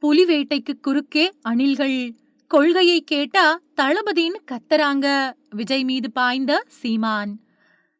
புலி வேட்டைக்கு குறுக்கே அணில்கள். கொள்கையை கேட்டா தளபதின்னு கத்தறாங்க. விஜய் மீது பாய்ந்த சீமான்.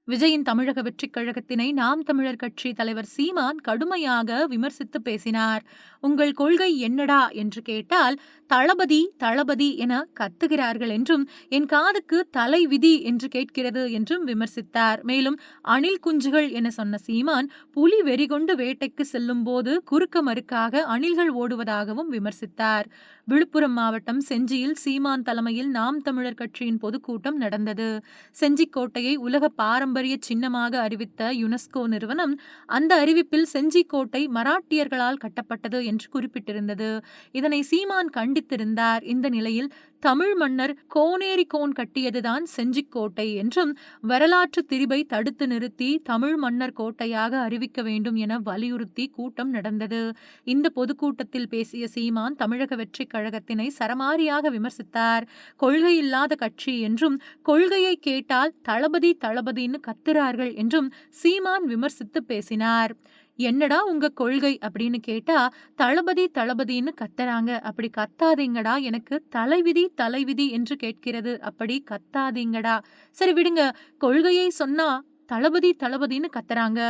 விஜயின் தமிழக வெற்றிக் கழகத்தினை நாம் தமிழர் கட்சி தலைவர் சீமான் கடுமையாக விமர்சித்து பேசினார். உங்கள் கொள்கை என்னடா? என்று கேட்டால் தளபதி தளபதி என கத்துகிறார்கள் என்றும் என் காதுக்கு தலை விதி என்று கேட்கிறது என்றும் விமர்சித்தார். மேலும் அணில் குஞ்சுகள் என சொன்ன சீமான் புலி வெறிகொண்டு வேட்டைக்கு செல்லும் போது குறுக்க மறுக்காக அணில்கள் ஓடுவதாகவும் விமர்சித்தார். விழுப்புரம் மாவட்டம் செஞ்சியில் சீமான் தலைமையில் நாம் தமிழர் கட்சியின் பொதுக்கூட்டம் நடந்தது. செஞ்சிக்கோட்டையை உலக பாரம்பரிய பாரம்பரிய சின்னமாக அறிவித்த யுனெஸ்கோ நிறுவனம் அந்த அறிவிப்பில் செஞ்சிக்கோட்டை மராட்டியர்களால் கட்டப்பட்டது என்று குறிப்பிட்டிருந்தது. இதனை சீமான் கண்டித்திருந்தார். இந்த நிலையில் தமிழ் மன்னர் கோனேரிகோன் கட்டியதுதான் செஞ்சிக்கோட்டை என்றும் வரலாற்று திரிபை தடுத்து நிறுத்தி தமிழ் மன்னர் கோட்டையாக அறிவிக்க வேண்டும் என வலியுறுத்தி கூட்டம் நடந்தது. இந்த பொதுக்கூட்டத்தில் பேசிய சீமான் தமிழக வெற்றி கழகத்தினை சரமாரியாக விமர்சித்தார். கொள்கை இல்லாத கட்சி என்றும் கொள்கையை கேட்டால் தளபதி தளபதின்னு கத்துறார்கள் என்றும் சீமான் விமர்சித்து பேசினார். என்னடா உங்க கொள்கை? அப்படின்னு கேட்டா தளபதி தளபதின்னு கத்துறாங்க. அப்படி கத்தாதீங்கடா. எனக்கு தலைவிதி தலைவிதி என்று கேட்கிறது. அப்படி கத்தாதீங்கடா. சரி விடுங்க. கொள்கையை சொன்னா தளபதி தளபதின்னு கத்துறாங்க.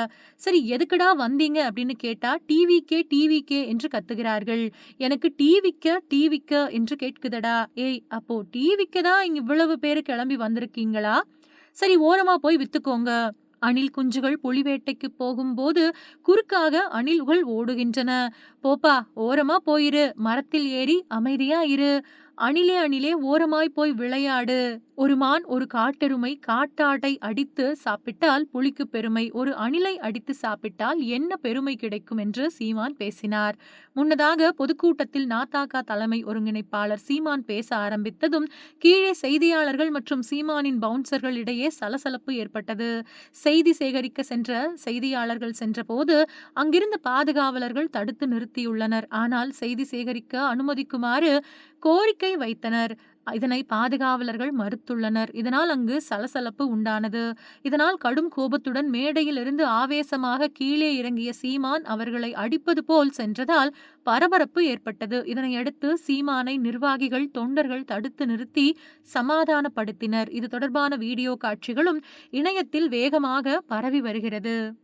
சரி எதுக்குடா வந்தீங்க? அப்படின்னு கேட்டா டிவிக்கே டிவிக்கே என்று கத்துகிறார்கள். எனக்கு டிவிக்க டிவிக்க என்று கேட்குதடா. ஏய் அப்போ டிவிக்கு தான் இவ்வளவு பேர் கிளம்பி வந்திருக்கீங்களா? சரி ஓரமா போய் வித்துக்கோங்க. அணில் குஞ்சுகள் புலி வேட்டைக்கு போகும்போது குறுக்காக அணில்கள் ஓடுகின்றன. போப்பா ஓரமா போயிரு. மரத்தில் ஏறி அமைதியா இரு. அணிலே அணிலே ஓரமாய் போய் விளையாடு. ஒரு மான் ஒரு காட்டெருமை காட்டாட்டை அடித்து சாப்பிட்டால் புலிக்கு பெருமை. ஒரு அணிலை அடித்து சாப்பிட்டால் என்ன பெருமை கிடைக்கும் என்று சீமான் பேசினார். முன்னதாக பொதுக்கூட்டத்தில் நாத்தாக்கா தலைமை ஒருங்கிணைப்பாளர் சீமான் பேச ஆரம்பித்ததும் கீழே செய்தியாளர்கள் மற்றும் சீமானின் பவுன்சர்கள் இடையே சலசலப்பு ஏற்பட்டது. செய்தி சேகரிக்க சென்ற செய்தியாளர்கள் சென்றபோது அங்கிருந்த பாதுகாவலர்கள் தடுத்து நிறுத்தியுள்ளனர். ஆனால் செய்தி சேகரிக்க அனுமதிக்குமாறு கோரிக்கை வைத்தனர். இதனை பாதுகாவலர்கள் மறுத்துள்ளனர். இதனால் அங்கு சலசலப்பு உண்டானது. இதனால் கடும் கோபத்துடன் மேடையிலிருந்து ஆவேசமாக கீழே இறங்கிய சீமான் அவர்களை அடிப்பது போல் சென்றதால் பரபரப்பு ஏற்பட்டது. இதனையடுத்து சீமானை நிர்வாகிகள் தொண்டர்கள் தடுத்து நிறுத்தி சமாதானப்படுத்தினர். இது தொடர்பான வீடியோ காட்சிகளும் இணையத்தில் வேகமாக பரவி வருகிறது.